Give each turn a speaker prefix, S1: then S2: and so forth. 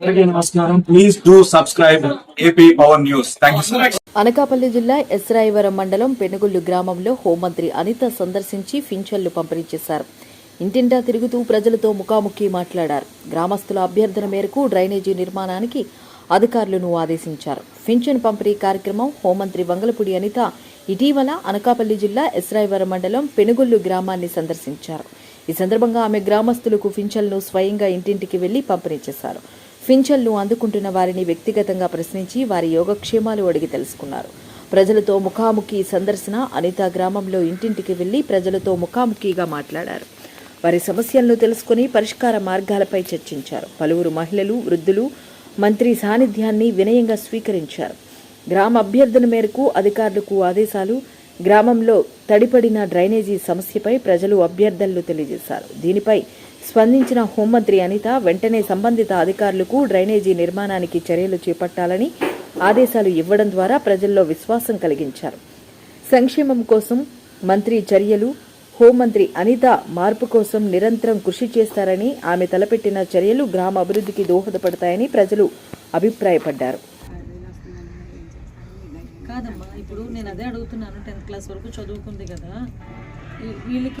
S1: నమస్కారం. Please do subscribe AP power news
S2: Anakapalli జిల్లా ఎస్రాయివరం మండలం పెనుగుళ్ళు గ్రామంలో హోంమంత్రి అనిత సందర్శించి పింఛన్లు పంపిణీ చేశారు. ఇంటింటా తిరుగుతూ ప్రజలతో ముఖాముఖి మాట్లాడారు. గ్రామస్తుల అభ్యర్థన మేరకు డ్రైనేజీ నిర్మాణానికి అధికారులను ఆదేశించారు. ఫించన్ పంపిణీ కార్యక్రమం హోంమంత్రి వంగలపూడి అనిత ఇటీవల అనకాపల్లి జిల్లా ఎస్రాయివరం మండలం పెనుగొల్లు గ్రామాన్ని సందర్శించారు. ఈ సందర్భంగా ఆమె గ్రామస్తులకు ఫించన్లు స్వయంగా ఇంటింటికి వెళ్ళి పంపిణీ చేశారు. పింఛన్లు అందుకుంటున్న వారిని వ్యక్తిగతంగా ప్రశ్నించి వారి యోగక్షేమాలు అడిగి తెలుసుకున్నారు. ప్రజలతో ముఖాముఖి సందర్శన అనిత గ్రామంలో ఇంటింటికి వెళ్ళి ప్రజలతో ముఖాముఖిగా మాట్లాడారు. వారి సమస్యలను తెలుసుకుని పరిష్కార మార్గాలపై చర్చించారు. పలువురు మహిళలు వృద్ధులు మంత్రి సాన్నిధ్యాన్ని వినయంగా స్వీకరించారు. గ్రామ అభ్యర్థన మేరకు అధికారులకు ఆదేశాలు గ్రామంలో తడిపడిన డ్రైనేజీ సమస్యపై ప్రజలు అభ్యర్థనలు తెలియజేశారు. దీనిపై స్పందించిన హోంమంత్రి అనిత వెంటనే సంబంధిత అధికారులకు డ్రైనేజీ నిర్మాణానికి చర్యలు చేపట్టాలని ఆదేశాలు ఇవ్వడం ద్వారా ప్రజల్లో విశ్వాసం కలిగించారు. సంక్షేమం కోసం మంత్రి చర్యలు హోంమంత్రి అనిత మార్పు కోసం నిరంతరం కృషి చేస్తారని ఆమె తలపెట్టిన చర్యలు గ్రామ అభివృద్ధికి దోహదపడతాయని ప్రజలు అభిప్రాయపడ్డారు.
S3: కాదమ్మా ఇప్పుడు నేను అదే అడుగుతున్నాను టెన్త్ క్లాస్ వరకు చదువుకుంది కదా. వీళ్ళకి